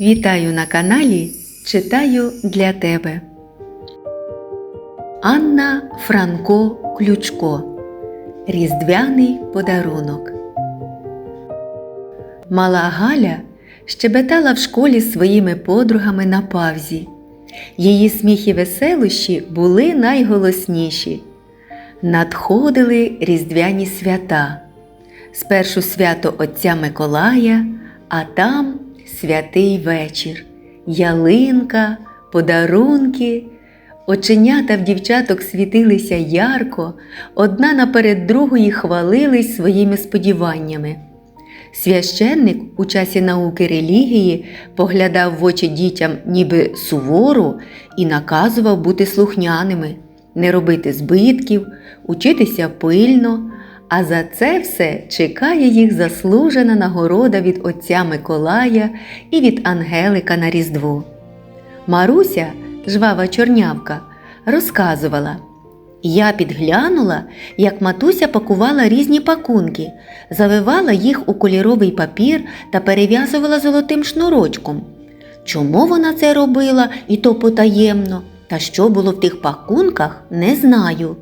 Вітаю на каналі Читаю для тебе. Анна Франко Ключко. Різдвяний подарунок. Мала Галя щебетала в школі своїми подругами на павзі. Її сміх і веселощі були найголосніші. Надходили різдвяні свята. Спершу свято Отця Миколая, а там святий вечір, ялинка, подарунки. Оченята в дівчаток світилися ярко, одна наперед другої хвалились своїми сподіваннями. Священник у часі науки релігії поглядав в очі дітям ніби суворо і наказував бути слухняними, не робити збитків, учитися пильно, а за це все чекає їх заслужена нагорода від отця Миколая і від Ангелика на Різдво. Маруся, жвава чорнявка, розказувала. Я підглянула, як матуся пакувала різні пакунки, завивала їх у кольоровий папір та перев'язувала золотим шнурочком. Чому вона це робила і то потаємно, та що було в тих пакунках, не знаю.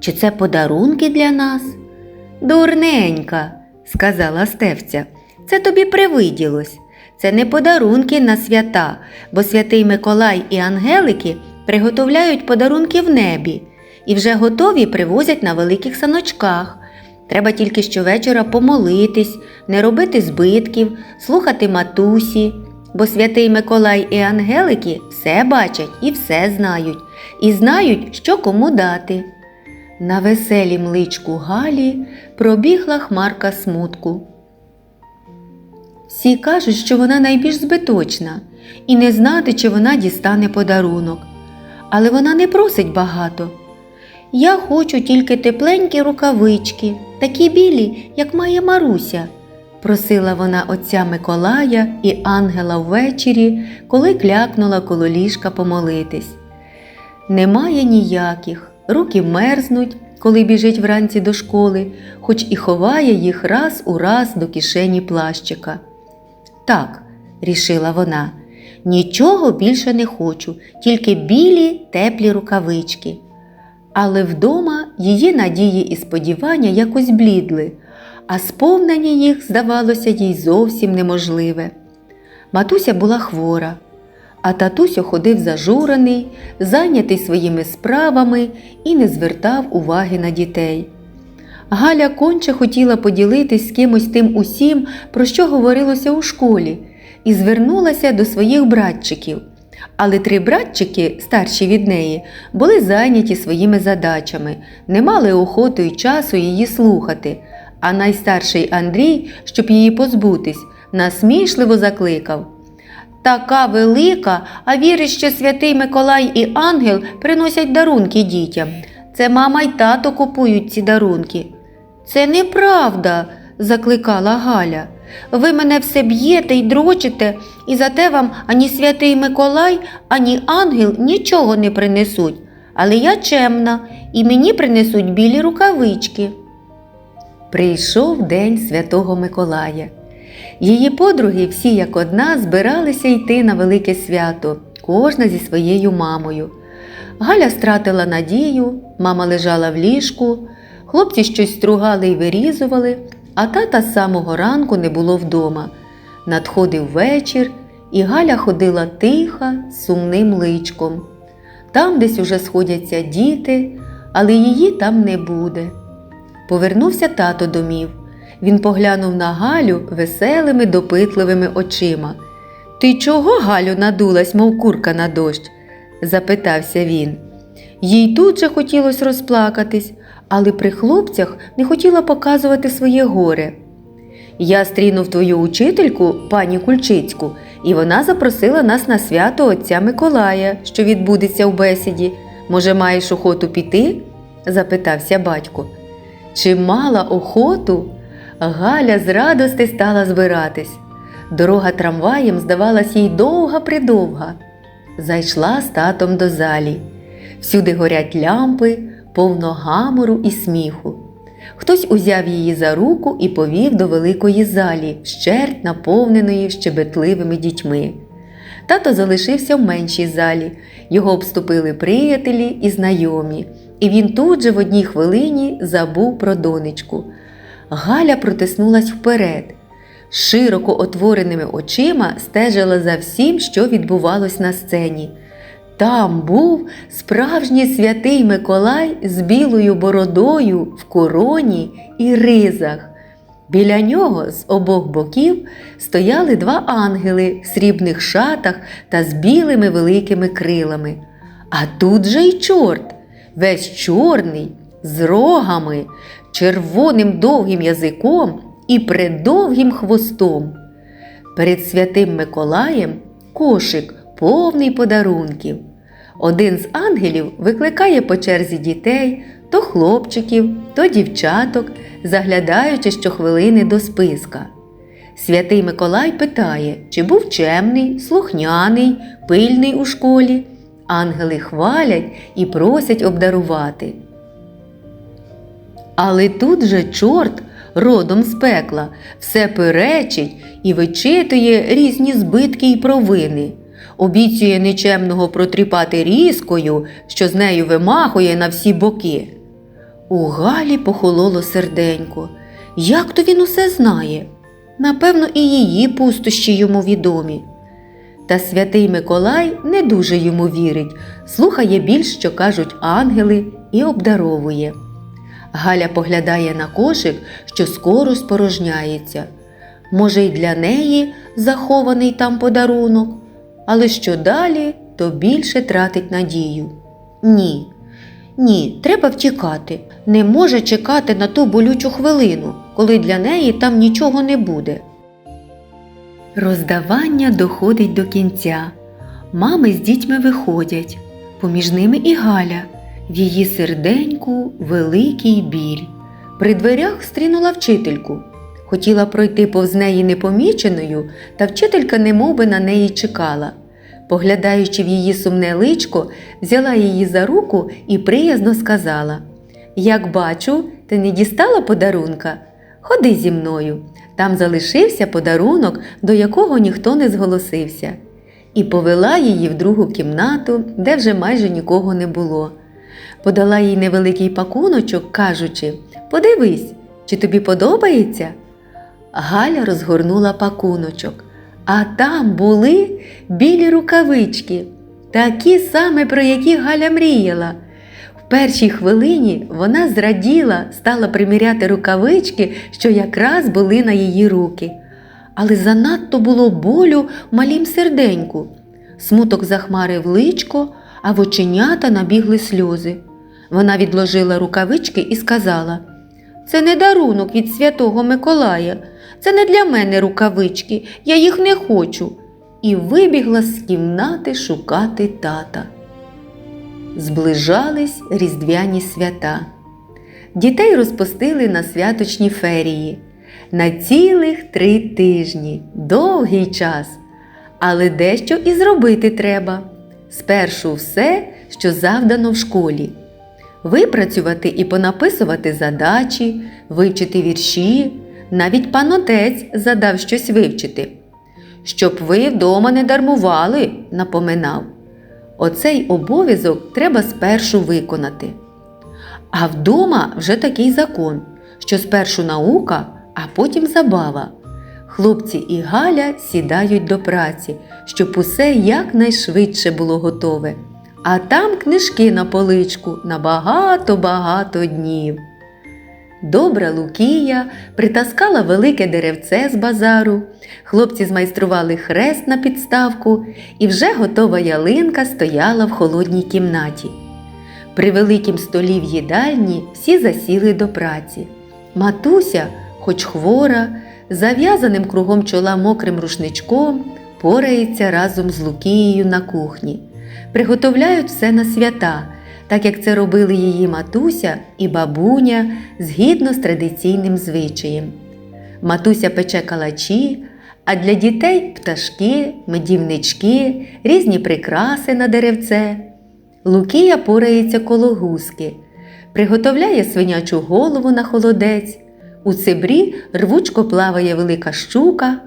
Чи це подарунки для нас? Дурненька, сказала Стевця, це тобі привиділось. Це не подарунки на свята, бо святий Миколай і ангелики приготовляють подарунки в небі і вже готові привозять на великих саночках. Треба тільки щовечора помолитись, не робити збитків, слухати матусі, бо святий Миколай і ангелики все бачать і все знають, і знають, що кому дати. На веселім личку Галі пробігла хмарка смутку. Всі кажуть, що вона найбільш збиточна, і не знати, чи вона дістане подарунок. Але вона не просить багато. Я хочу тільки тепленькі рукавички, такі білі, як має Маруся, просила вона отця Миколая і ангела ввечері, коли клякнула коло ліжка помолитись. Немає ніяких, руки мерзнуть, коли біжить вранці до школи, хоч і ховає їх раз у раз до кишені плащика. Так, рішила вона, нічого більше не хочу, тільки білі теплі рукавички. Але вдома її надії і сподівання якось блідли, а сповнення їх здавалося їй зовсім неможливе. Матуся була хвора, а татусю ходив зажурений, зайнятий своїми справами і не звертав уваги на дітей. Галя конче хотіла поділитись з кимось тим усім, про що говорилося у школі, і звернулася до своїх братчиків. Але три братчики, старші від неї, були зайняті своїми задачами, не мали охоту й часу її слухати. А найстарший Андрій, щоб її позбутись, насмішливо закликав. Така велика, а вірить, що святий Миколай і ангел приносять дарунки дітям. Це мама й тато купують ці дарунки. Це неправда, закликала Галя. Ви мене все б'єте й дрочите, і зате вам ані святий Миколай, ані ангел нічого не принесуть. Але я чемна, і мені принесуть білі рукавички. Прийшов день святого Миколая. Її подруги всі як одна збиралися йти на велике свято, кожна зі своєю мамою. Галя стратила надію, мама лежала в ліжку, хлопці щось стругали й вирізували, а тата з самого ранку не було вдома. Надходив вечір, і Галя ходила тиха, сумним личком. Там десь уже сходяться діти, але її там не буде. Повернувся тато домів. Він поглянув на Галю веселими, допитливими очима. Ти чого, Галю, надулась, мов курка на дощ? запитався він. Їй тут же хотілося розплакатись, але при хлопцях не хотіла показувати своє горе. Я стрінув твою учительку, пані Кульчицьку, і вона запросила нас на свято отця Миколая, що відбудеться в бесіді. Може, маєш охоту піти? запитався батько. Чи мала охоту? Галя з радости стала збиратись. Дорога трамваєм здавалась їй довга придовга. Зайшла з татом до залі. Всюди горять лямпи, повно гамору і сміху. Хтось узяв її за руку і повів до великої залі, щерть наповненої щебетливими дітьми. Тато залишився в меншій залі. Його обступили приятелі і знайомі, і він тут же в одній хвилині забув про донечку. Галя протиснулась вперед. Широко отвореними очима стежила за всім, що відбувалось на сцені. Там був справжній святий Миколай з білою бородою в короні і ризах. Біля нього з обох боків стояли два ангели в срібних шатах та з білими великими крилами. А тут же й чорт, весь чорний, з рогами, червоним довгим язиком і придовгим хвостом. Перед святим Миколаєм кошик повний подарунків. Один з ангелів викликає по черзі дітей, то хлопчиків, то дівчаток, заглядаючи щохвилини до списка. Святий Миколай питає, чи був чемний, слухняний, пильний у школі. Ангели хвалять і просять обдарувати. Але тут же чорт, родом з пекла, все перечить і вичитує різні збитки й провини. Обіцює нечемного протріпати різкою, що з нею вимахує на всі боки. У Галі похололо серденько. Як то він усе знає? Напевно, і її пустощі йому відомі. Та святий Миколай не дуже йому вірить, слухає більш, що кажуть ангели, і обдаровує. Галя поглядає на кошик, що скоро спорожняється. Може, й для неї захований там подарунок, але що далі, то більше тратить надію. Ні, ні, треба втікати. Не може чекати на ту болючу хвилину, коли для неї там нічого не буде. Роздавання доходить до кінця. Мами з дітьми виходять, поміж ними і Галя. В її серденьку великий біль. При дверях стрінула вчительку. Хотіла пройти повз неї непоміченою, та вчителька немовби на неї чекала. Поглядаючи в її сумне личко, взяла її за руку і приязно сказала: Як бачу, ти не дістала подарунка? Ходи зі мною. Там залишився подарунок, до якого ніхто не зголосився. І повела її в другу кімнату, де вже майже нікого не було. Подала їй невеликий пакуночок, кажучи Подивись, чи тобі подобається? Галя розгорнула пакуночок, а там були білі рукавички, такі саме, про які Галя мріяла. В першій хвилині вона зраділа, стала приміряти рукавички, що якраз були на її руки. Але занадто було болю малім серденьку. Смуток захмарив личко, а в оченята набігли сльози. Вона відложила рукавички і сказала: Це не дарунок від святого Миколая, це не для мене рукавички, я їх не хочу. І вибігла з кімнати шукати тата. Зближались різдвяні свята. Дітей розпустили на святочні ферії. На цілих три тижні, довгий час. Але дещо і зробити треба. Спершу все, що завдано в школі. Випрацювати і понаписувати задачі, вивчити вірші, навіть пан отець задав щось вивчити. Щоб ви вдома не дармували, напоминав. Оцей обов'язок треба спершу виконати. А вдома вже такий закон, що спершу наука, а потім забава. Хлопці і Галя сідають до праці, щоб усе якнайшвидше було готове. А там книжки на поличку на багато-багато днів. Добра Лукія притаскала велике деревце з базару, хлопці змайстрували хрест на підставку, і вже готова ялинка стояла в холодній кімнаті. При великім столі в їдальні всі засіли до праці. Матуся, хоч хвора, зав'язаним кругом чола мокрим рушничком, порається разом з Лукією на кухні. Приготовляють все на свята, так як це робили її матуся і бабуня згідно з традиційним звичаєм. Матуся пече калачі, а для дітей пташки, медівнички, різні прикраси на деревце. Лукія порається коло гуски, приготовляє свинячу голову на холодець. У цибрі рвучко плаває велика щука,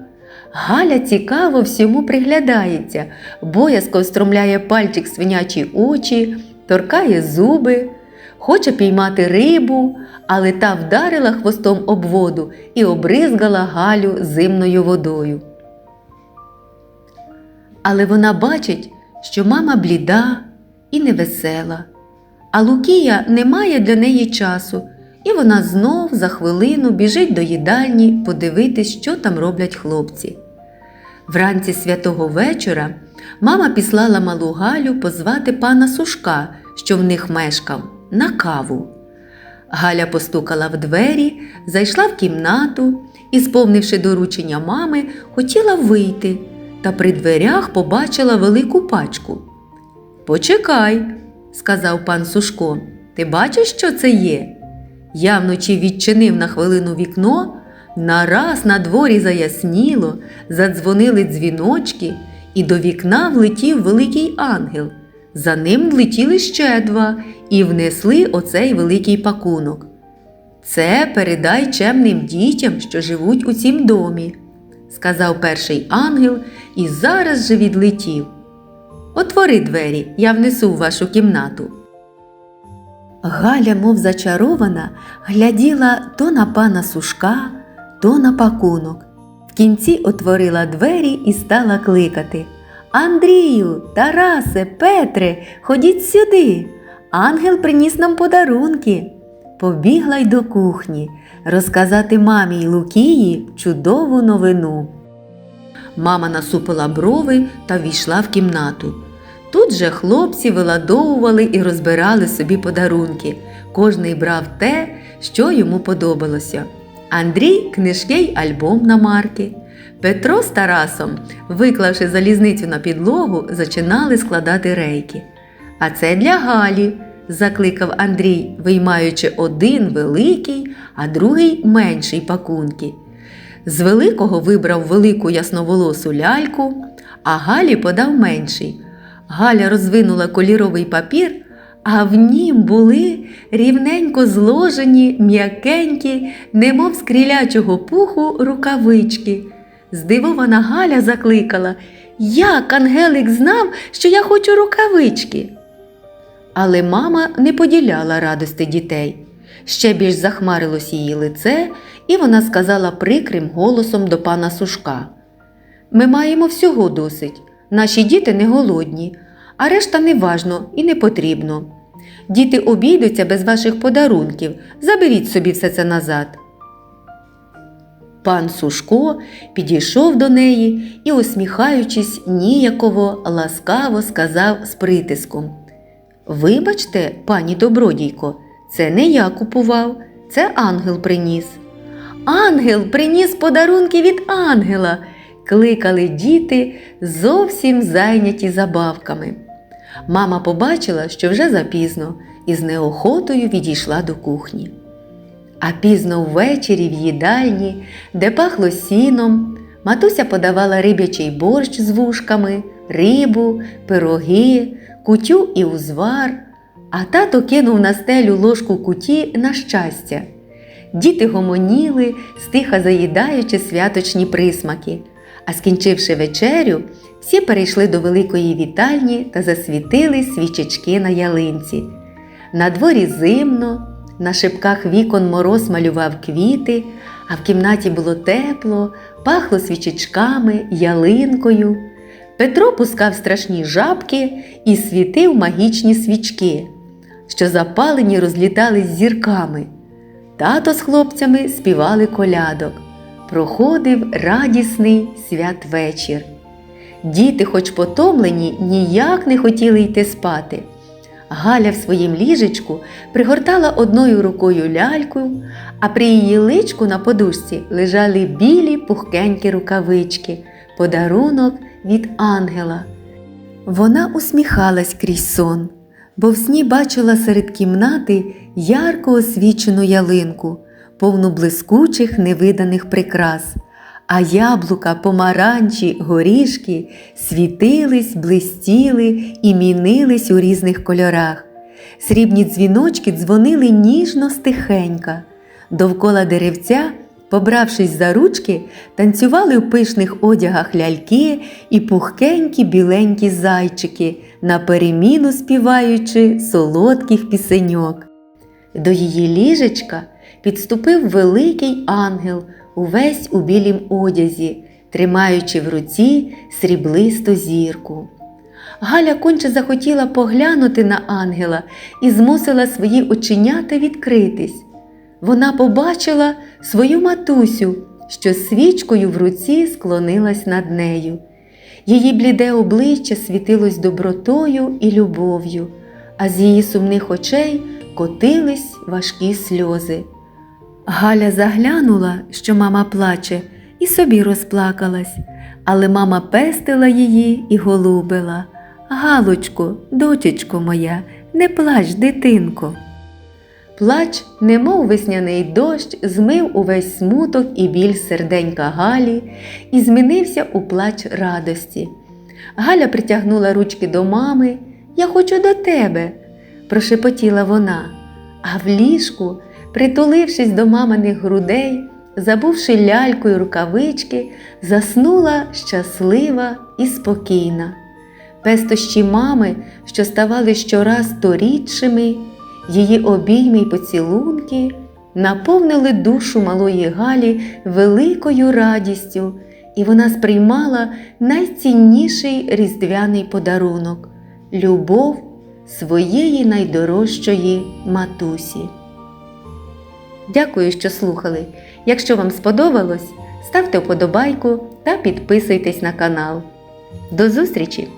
Галя цікаво всьому приглядається, боязко встромляє пальчик свинячі очі, торкає зуби, хоче піймати рибу, але та вдарила хвостом об воду і обризгала Галю зимною водою. Але вона бачить, що мама бліда і невесела, а Лукія не має для неї часу, і вона знов за хвилину біжить до їдальні подивитись, що там роблять хлопці. Вранці святого вечора мама післала малу Галю позвати пана Сушка, що в них мешкав, на каву. Галя постукала в двері, зайшла в кімнату і, сповнивши доручення мами, хотіла вийти, та при дверях побачила велику пачку. Почекай, сказав пан Сушко, ти бачиш, що це є? Я вночі відчинив на хвилину вікно, нараз на дворі заясніло, задзвонили дзвіночки, і до вікна влетів великий ангел. За ним влетіли ще два і внесли оцей великий пакунок. Це передай чемним дітям, що живуть у цім домі, сказав перший ангел і зараз же відлетів. Отвори двері, я внесу в вашу кімнату. Галя, мов зачарована, гляділа то на пана Сушка, то на пакунок. В кінці отворила двері і стала кликати Андрію, Тарасе, Петре, ходіть сюди. Ангел приніс нам подарунки. Побігла й до кухні розказати мамі й Лукії чудову новину. Мама насупила брови та війшла в кімнату. Тут же хлопці виладовували і розбирали собі подарунки. Кожний брав те, що йому подобалося. Андрій книжки й альбом на марки. Петро з Тарасом, виклавши залізницю на підлогу, зачинали складати рейки. А це для Галі, закликав Андрій, виймаючи один великий, а другий менший пакунки. З великого вибрав велику ясноволосу ляльку, а Галі подав менший. Галя розвинула кольоровий папір, а в нім були рівненько зложені, м'якенькі, немов з крілячого пуху рукавички. Здивована Галя закликала Як Ангелик знав, що я хочу рукавички. Але мама не поділяла радости дітей. Ще більш захмарилось її лице, і вона сказала прикрим голосом до пана Сушка. Ми маємо всього досить. Наші діти не голодні, а решта не важно і не потрібно. Діти обійдуться без ваших подарунків. Заберіть собі все це назад. Пан Сушко підійшов до неї і, усміхаючись, ніяково ласкаво сказав з притиском Вибачте, пані добродійко, це не я купував, це ангел приніс. Ангел приніс подарунки від ангела, кликали діти, зовсім зайняті забавками. Мама побачила, що вже запізно, і з неохотою відійшла до кухні. А пізно ввечері в їдальні, де пахло сіном, матуся подавала риб'ячий борщ з вушками, рибу, пироги, кутю і узвар, а тато кинув на стелю ложку куті на щастя. Діти гомоніли, стиха заїдаючи святочні присмаки. А скінчивши вечерю, всі перейшли до великої вітальні та засвітили свічечки на ялинці. На дворі зимно, на шипках вікон мороз малював квіти, а в кімнаті було тепло, пахло свічечками, ялинкою. Петро пускав страшні жабки і світив магічні свічки, що запалені розлітались зірками. Тато з хлопцями співали колядок. Проходив радісний святвечір. Діти, хоч потомлені, ніяк не хотіли йти спати. Галя в своїм ліжечку пригортала одною рукою ляльку, а при її личку на подушці лежали білі пухкенькі рукавички, подарунок від ангела. Вона усміхалась крізь сон, бо в сні бачила серед кімнати ярко освічену ялинку, повну блискучих невиданих прикрас, а яблука, помаранчі, горішки світились, блистіли і мінились у різних кольорах. Срібні дзвіночки дзвонили ніжно стихенька. Довкола деревця Побравшись за ручки, танцювали в пишних одягах ляльки і пухкенькі біленькі зайчики, на переміну співаючи солодких пісеньок. До її ліжечка підступив великий ангел, увесь у білім одязі, тримаючи в руці сріблисту зірку. Галя конче захотіла поглянути на ангела і змусила свої оченята відкритись. Вона побачила свою матусю, що свічкою в руці склонилась над нею. Її бліде обличчя світилось добротою і любов'ю, а з її сумних очей котились важкі сльози. Галя заглянула, що мама плаче, і собі розплакалась, але мама пестила її і голубила. Галочко, дочечко моя, не плач, дитинко. Плач, немов весняний дощ, змив увесь смуток і біль серденька Галі і змінився у плач радості. Галя притягнула ручки до мами. Я хочу до тебе, прошепотіла вона, а в ліжку, притулившись до маминих грудей, забувши ляльку й рукавички, заснула щаслива і спокійна. Пестощі мами, що ставали щораз то рідшими, її обійми й поцілунки наповнили душу малої Галі великою радістю, і вона сприймала найцінніший різдвяний подарунок любов своєї найдорожчої матусі. Дякую, що слухали. Якщо вам сподобалось, ставте вподобайку та підписуйтесь на канал. До зустрічі!